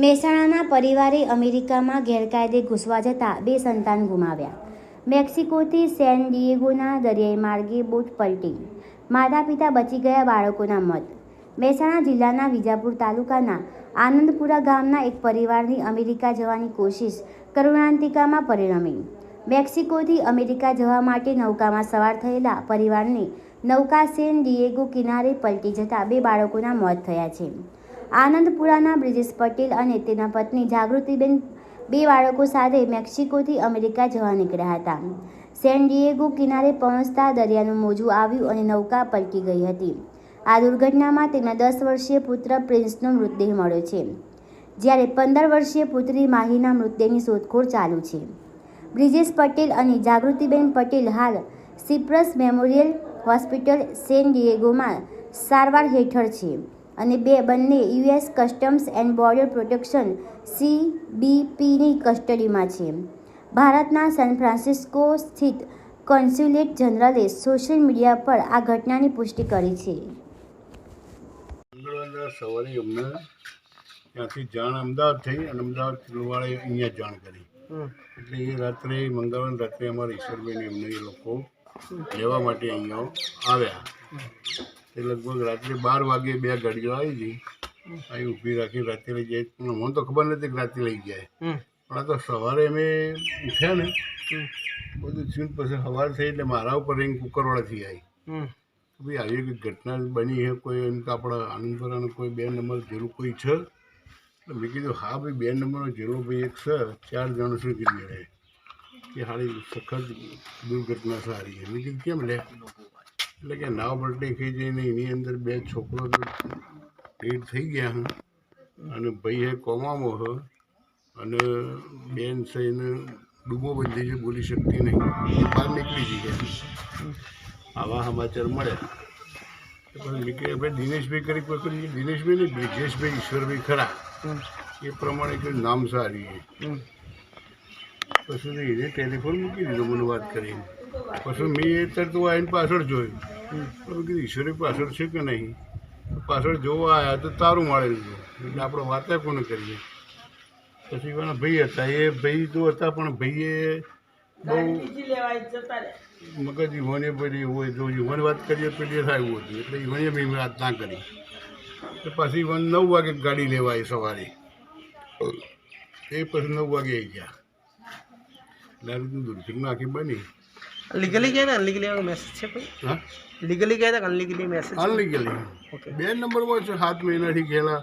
મહેસાણાના પરિવારે અમેરિકામાં ગેરકાયદે ઘૂસવા જતાં બે સંતાન ગુમાવ્યા. મેક્સિકોથી સેન ડિએગોના દરિયાઈ માર્ગે બોટ પલટી. માતા પિતા બચી ગયા બાળકોના મત. મહેસાણા જિલ્લાના વિજાપુર તાલુકાના આનંદપુરા ગામના એક પરિવારની અમેરિકા જવાની કોશિશ કરુણાંતિકામાં પરિણમી. મેક્સિકોથી અમેરિકા જવા માટે નૌકામાં સવાર થયેલા પરિવારને નૌકા સેન ડિએગો કિનારે પલટી જતાં બે બાળકોના મોત થયા છે. આનંદપુરાના બ્રિજેશ પટેલ અને તેના પત્ની જાગૃતિબેન બે બાળકો સાથે મેક્સિકોથી અમેરિકા જવા નીકળ્યા હતા. સેન ડિયેગો કિનારે પહોંચતા દરિયાનું મોજું આવ્યું અને નૌકા પલટી ગઈ હતી. આ દુર્ઘટનામાં તેમના દસ વર્ષીય પુત્ર પ્રિન્સનો મૃતદેહ મળ્યો છે, જ્યારે પંદર વર્ષીય પુત્રી માહીના મૃતદેહની શોધખોળ ચાલુ છે. બ્રિજેશ પટેલ અને જાગૃતિબેન પટેલ હાલ સિપ્રસ મેમોરિયલ હોસ્પિટલ સેન ડિયેગોમાં સારવાર હેઠળ છે. અને બે બંને US Customs and Border Protection સીબીપીની કસ્ટડીમાં છે. ભારતના સેન ફ્રાન્સિસ્કો સ્થિત કોન્સ્યુલેટ જનરલે સોશિયલ મીડિયા પર આ ઘટનાની પુષ્ટિ કરી છે. સવારે અમને ત્યાંથી જાણ અમદાવાદ થઈ અને અમદાવાદ કિલોવાળે અહીંયા જાણ કરી. એટલે એ રાત્રે મંગળવાર રાત્રે અમારા ઈશ્વરભાઈને એમને એ લોકો લેવા માટે અહીંયા આવ્યા. એ લગભગ રાત્રે બાર વાગે બે ગાડીઓ આવી હતી અહીં ઊભી રાખી રાતે લઈ જાય. પણ મને તો ખબર નથી કે રાતે લઈ જાય. પણ આ તો સવારે અમે ઉઠ્યા ને બધું થયું પછી સવાર થઈ એટલે મારા ઉપર રેંગ કુકરવાળાથી આવી ભાઈ આવી એક ઘટના બની છે કોઈ એમ કે આપણા આનંદપુરાનો કોઈ બે નંબર જેવું કોઈ છે? એટલે મેં કીધું હા ભાઈ બે નંબરનો જેલો ભાઈ એક છે ચાર જણ શું કીધું રહે કે હારી સખત દુર્ઘટના સારી છે. મેં કીધું કેમ લે? એટલે કે નાવ પલટી ખાઈ જઈને એની અંદર બે છોકરો ડેડ થઈ ગયા છે અને ભાઈ એ કોમામાં હ. અને બેન થઈને ડૂબો બંધી છે બોલી શકતી નહીં. બહાર નીકળી ગયા આવા સમાચાર મળ્યા પણ નીકળી આપણે દિનેશભાઈ કરી કોઈ કરી દિનેશભાઈ નહીં બ્રિજેશભાઈ ઈશ્વરભાઈ ખરા. એ પ્રમાણે કોઈ નામ સારી છે. પછી એને ટેલિફોન મૂકી દીધો મને વાત કરીને. પછી મેં એ તો આવીને પાછળ જોયું. કીધું, ઈશ્વરે પાછળ છે કે નહીં? પાછળ જોવા આવ્યા તો તારું મળેલું એટલે આપણે વાત કોને કરીએ? પછી એના ભાઈ હતા. એ ભાઈ તો હતા, પણ ભાઈએ બહુ મગજ યુવાને પડી હોય જો યુવાન વાત કરીએ પેલી થાય હતું. એટલે યુવાને બી વાત ના કરી. તો પછી યુવાન નવ વાગે ગાડી લેવાય સવારે. એ પછી નવ વાગે આવી ગયા. એટલે આ રીતની દુર્ઘટના આખી બની. લીગલી ગયા ને? અનલીગલી વાળો મેસેજ છે કોઈ? હા? લીગલી ગયા હતા અનલીગલી મેસેજ અનલીગલી ઓકે બે નંબરમાં છે સાત મહિનાથી ગયેલા.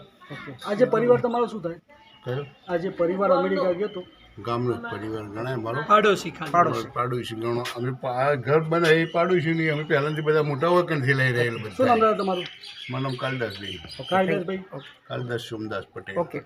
આજે પરિવાર તમારો શું થાય? કયો આજે પરિવાર અમેરિકા ગયો તો? ગામનો જ પરિવાર ગણાય મારો? પાડોશી પાડોશી. પાડોશી ગણો. અમે આ ઘર બનાવી પાડોશી નહીં અમે પહેલાંથી બધા મોટા વકનથી લઈ રહેલા શું નામ બધા તમારું? મારું નામ કાલિદાસભાઈ. કાળીદાસભાઈ કાલિદાસ સોમદાસ પટેલ. ઓકે